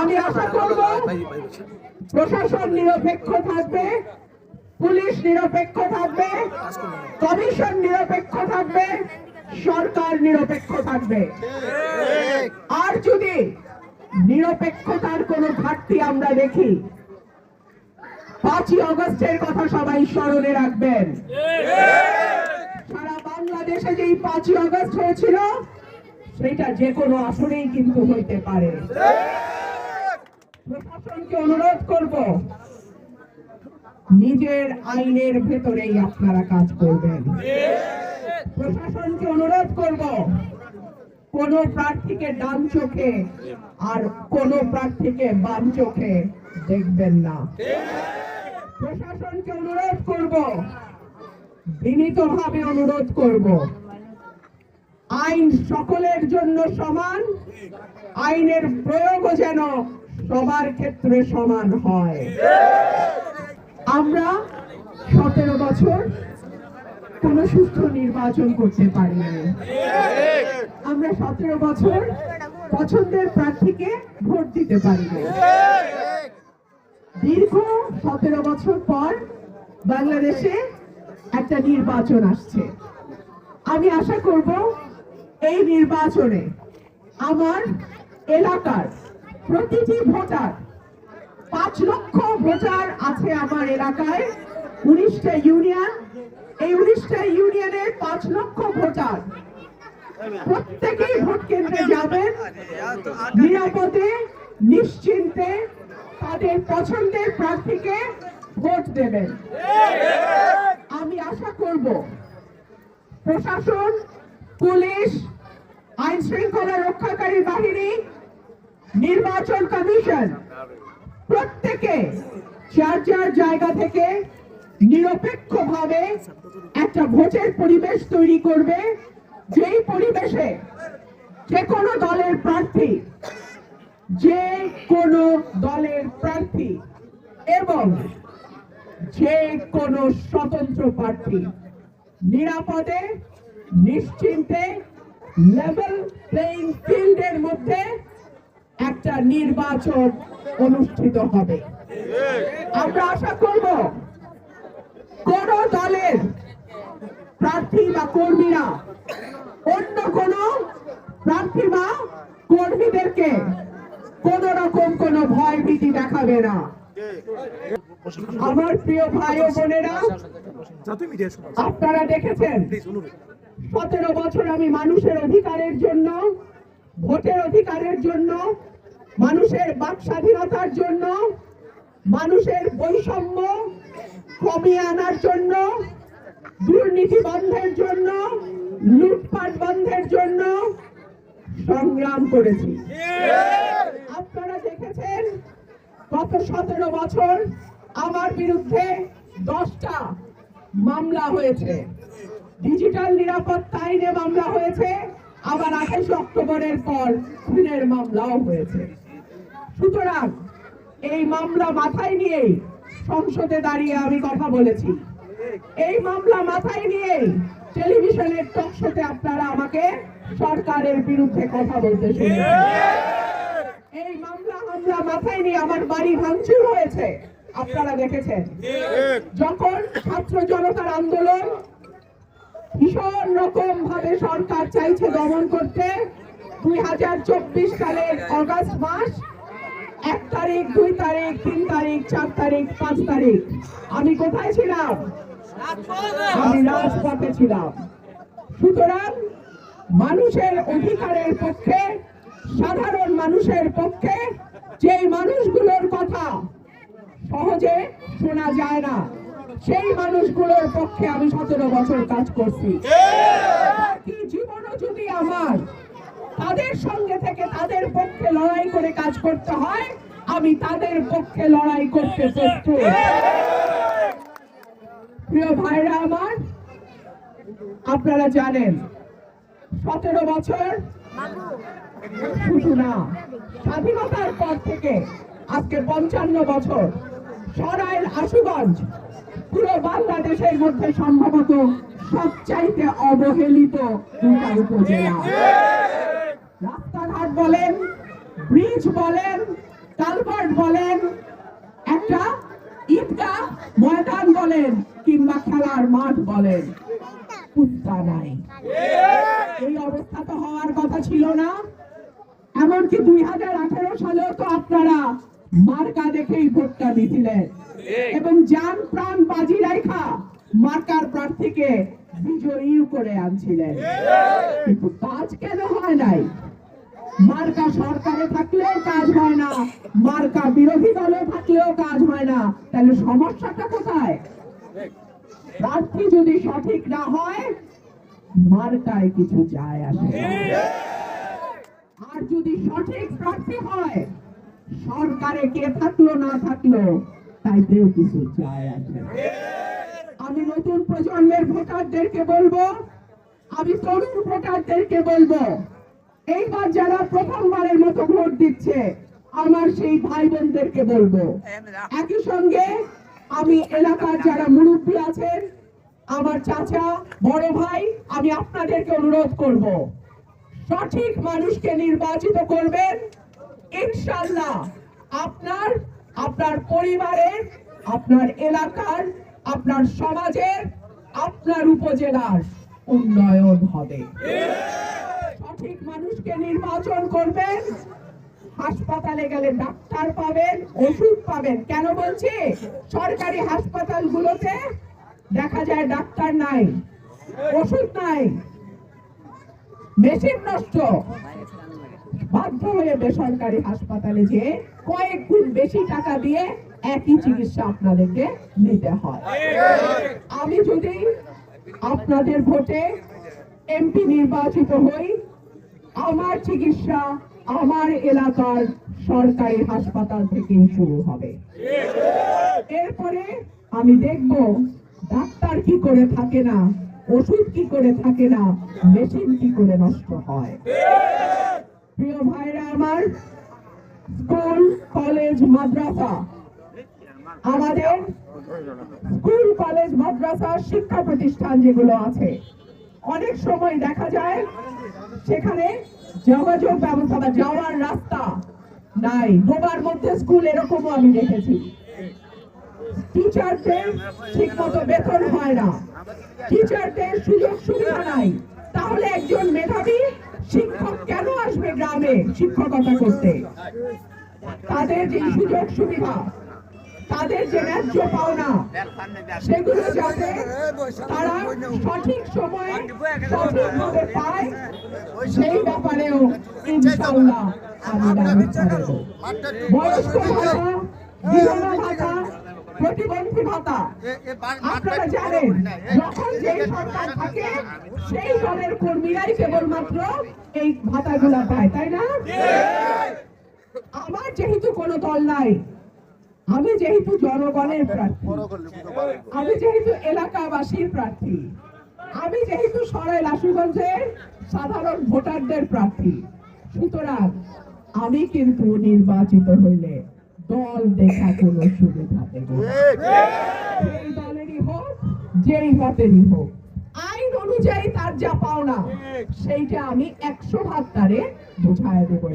আমি আশা করব প্রশাসন নিরপেক্ষ থাকবে, পুলিশ নিরপেক্ষ থাকবে, কমিশন নিরপেক্ষ থাকবে, সরকার নিরপেক্ষ থাকবে। আর যদি নিরপেক্ষতার কোনো ঘাটতি আমরা দেখি, পাঁচই অগস্টের কথা সবাই স্মরণে রাখবেন। সারা বাংলাদেশে যেই পাঁচই অগস্ট হয়েছিল, সেটা যে কোনো আসনেই কিন্তু হইতে পারে। প্রশাসনকে অনুরোধ করব। নিজের আইনের ভেতরেই আপনারা কাজ করবেন। প্রশাসনকে অনুরোধ করব, কোন প্রার্থীকে ডান চোখে আর কোন প্রার্থীকে বাম চোখে দেখবেন না। প্রশাসনকে অনুরোধ করব, বিনীতভাবে অনুরোধ করব, আইন সকলের জন্য সমান, আইনের প্রয়োগও যেন সবার ক্ষেত্রে সমান হয়। আমরা সতেরো বছর কোন সুষ্ঠু নির্বাচন করতে পারিনি আমরা সতেরো বছর পছন্দের প্রার্থীকে ভোট দিতে পারিনি দীর্ঘ সতেরো বছর পর বাংলাদেশে একটা নির্বাচন আসছে। আমি আশা করব এই নির্বাচনে আমার এলাকার প্রতিটি ভোটার, পাঁচ লক্ষ ভোটার আছে আমার এলাকায়। উনিশটা ইউনিয়ন, এই উনিশটা ইউনিয়নের পাঁচ লক্ষ ভোটার। প্রত্যেকেই ভোট কেন্দ্রে যাবেন। নিরাপদে, নিশ্চিন্তে তাদের পছন্দের প্রার্থীকে ভোট দেবেন। আমি আশা করব প্রশাসন, পুলিশ আইন শৃঙ্খলা রক্ষাকারী বাহিনী নির্বাচন কমিশন প্রত্যেকে যার যার জায়গা থেকে নিরপেক্ষভাবে একটা ভোটের পরিবেশ তৈরি করবে। যেই পরিবেশে যে কোনো দলের প্রার্থী, যে কোনো দলের প্রার্থী এবং যে কোনো স্বতন্ত্র প্রার্থী নিরাপদে, নিশ্চিন্তে লেভেল প্লেইং ফিল্ডের মধ্যে একটা নির্বাচন অনুষ্ঠিত হবে। আমরা আশা করব কোন দলের প্রার্থী বা কর্মীরা অন্য কোন প্রার্থী বা কর্মীদেরকে কোন রকম কোন ভয় ভীতি দেখাবে না। আমার প্রিয় ভাই ও বোনেরা, আপনারা দেখেছেন, সতেরো বছর আমি মানুষের অধিকারের জন্য ভোটের অধিকারের জন্য, মানুষের বাক স্বাধীনতার জন্য, মানুষের বৈষম্য কমিয়ে আনার জন্য, দুর্নীতি বন্ধের জন্য, লুটপাট বন্ধের জন্য সংগ্রাম করেছি। আপনারা দেখেছেন গত সতেরো বছর আমার বিরুদ্ধে দশটা মামলা হয়েছে। ডিজিটাল নিরাপত্তা আইনে মামলা হয়েছে। আবার আঠাশে অক্টোবরের পর খুনের মামলাও হয়েছে। সুতরাং এই মামলা মাথায় নিয়েই সংসদে দাঁড়িয়ে আমি কথা বলেছি। এই মামলা মাথায় নিয়ে টেলিভিশনের টক শোতে আপনারা আমাকে সরকারের বিরুদ্ধে কথা বলতে এই মামলা হামলা মাথায় নিয়ে আমার বাড়ি ভাঙচুর হয়েছে। আপনারা দেখেছেন। যখন ছাত্র জনতার আন্দোলন ভীষণ রকম ভাবে সরকার চাইছে দমন করতে। দুই হাজার চব্বিশ সালের অগাস্ট মাস, এক তারিখ, দুই তারিখ, তিন তারিখ, চার তারিখ, পাঁচ তারিখ। আমি কোথায় ছিলাম? আমি রাজপথে ছিলাম। সুতরাং মানুষের অধিকারের পক্ষে, সাধারণ মানুষের পক্ষে যেই মানুষগুলোর কথা সহজে শোনা যায় না। সেই মানুষগুলোর পক্ষে আমি সতেরো বছর কাজ করছি। জীবনও যদি আমার। তাদের সঙ্গে থেকে তাদের পক্ষে লড়াই করে কাজ করতে হয় আমি তাদের পক্ষে লড়াই করতে প্রস্তুত। প্রিয় ভাইরা আমার আপনারা জানেন সতেরো বছর শুধু না স্বাধীনতার পর থেকে আজকে পঞ্চান্ন বছর সরাইল আশুগঞ্জ পুরো বাংলাদেশের মধ্যে সম্ভবত সবচাইতে অবহেলিত দুটা উপজেলা। রাস্তাঘাট বলেন ব্রিজ বলেন বলেন, একটা ঈদগাহ ময়দান বলেন, কিংবা খেলার মাঠ বলেন। কুত্তা নাই। এই অবস্থা তো হওয়ার কথা ছিল না। এমনকি দুই হাজার আঠারো সালেও তো আপনারা মার্কা দেখেই ভোটটা দিছিলেন। এবং যান প্রাণ বাজি রাখা মার্কার প্রার্থীকে বিজয়ী করে আনছিলেন। কিন্তু কাজ কেন হয় নাই? মার্কা সরকারে থাকলেও কাজ হয় না মার্কা বিরোধী দলে থাকলেও কাজ হয় না। তাহলে সমস্যাটা কোথায়? প্রার্থী যদি সঠিক না হয় মার্কায় কিছু যায় আসে আর যদি সঠিক প্রার্থী হয় সরকারে কে থাকল না থাকল তাইতেও কিছু যায় আসে আমি নতুন প্রজন্মের ভোটারদেরকে বলব, আমি তরুণ ভোটারদেরকে বলব, এইবার যারা প্রথমবারের মতো ভোট দিচ্ছে, আমার সেই ভাই বোনদেরকে বলব। একই সঙ্গে আমি এলাকার যারা মুরব্বী আছেন, আমার চাচা, বড় ভাই, আমি আপনাদেরকে অনুরোধ করব, সঠিক মানুষকে নির্বাচিত করবেন। ইনশাল্লাহ আপনার আপনার পরিবারের, আপনার এলাকার, আপনার সমাজের, আপনার উপজেলার উন্নয়ন হবে। সঠিক মানুষকে নির্বাচন করবেন, হাসপাতালে গেলে ডাক্তার পাবেন, ওষুধ পাবেন। কেন বলছি? সরকারি হাসপাতালগুলোতে দেখা যায় ডাক্তার নাই, ওষুধ নাই, মেশিন নষ্ট। বাধ্য হয়ে বেসরকারি হাসপাতালে যে কয়েক গুণ বেশি টাকা দিয়ে একই চিকিৎসা আপনাদেরকে নিতে হয়। আমি যদি আপনাদের ভোটে এমপি নির্বাচিত হই, আমার চিকিৎসা আমার এলাকার সরকারি হাসপাতাল থেকেই শুরু হবে। এরপরে আমি দেখব ডাক্তার কি করে থাকে না, ওষুধ কি করে থাকে না, মেশিন কি করে নষ্ট হয়। প্রিয় ভাইরা আমার, স্কুল, কলেজ, মাদ্রাসা। আমাদের স্কুল, কলেজ, মাদ্রাসা শিক্ষা প্রতিষ্ঠান যেগুলো আছে, অনেক সময় দেখা যায় সেখানে যোগাযোগ ব্যবস্থা বা যাওয়ার রাস্তা নাই। ডোবার মধ্যে স্কুল এরকমও আমি দেখেছি। টিচারদের ঠিক মতো বেতন হয় না। টিচারদের সুযোগ সুবিধা নাই তাহলে একজন মেধাবী শিক্ষক কেন আসবে শিক্ষকতা করতে। তাদের যে সুযোগ সুবিধা, তাদের যে ন্যায্য পাওনা, সেগুলো যাতে তারা সঠিক সময়ে সঠিকভাবে পায়, সেই ব্যাপারেও ইনশাআল্লাহ আমি বয়স্ক ভাতা বিধবা ভাতা প্রতিবন্ধী ভাতা আপনারা জানেন যখন যেই সরকার থাকে সেই দলের কর্মীরাই কেবলমাত্র এই ভাতাগুলা পায় তাই না আমার যেহেতু কোনো দল নাই আমি যেহেতু জনগণের প্রার্থী আমি যেহেতু এলাকাবাসীর প্রার্থী আমি যেহেতু সরাই লাশুগঞ্জের সাধারণ ভোটারদের প্রার্থী সুতরাং আমি কিন্তু নির্বাচিত হইলে দল দেখা কোনো সুবিধা যেই হোক মতেরই হোক, আইন অনুযায়ী তার যা পাওনা, সেইটা আমি একশো ভাগ তারে বোঝায় দেবো।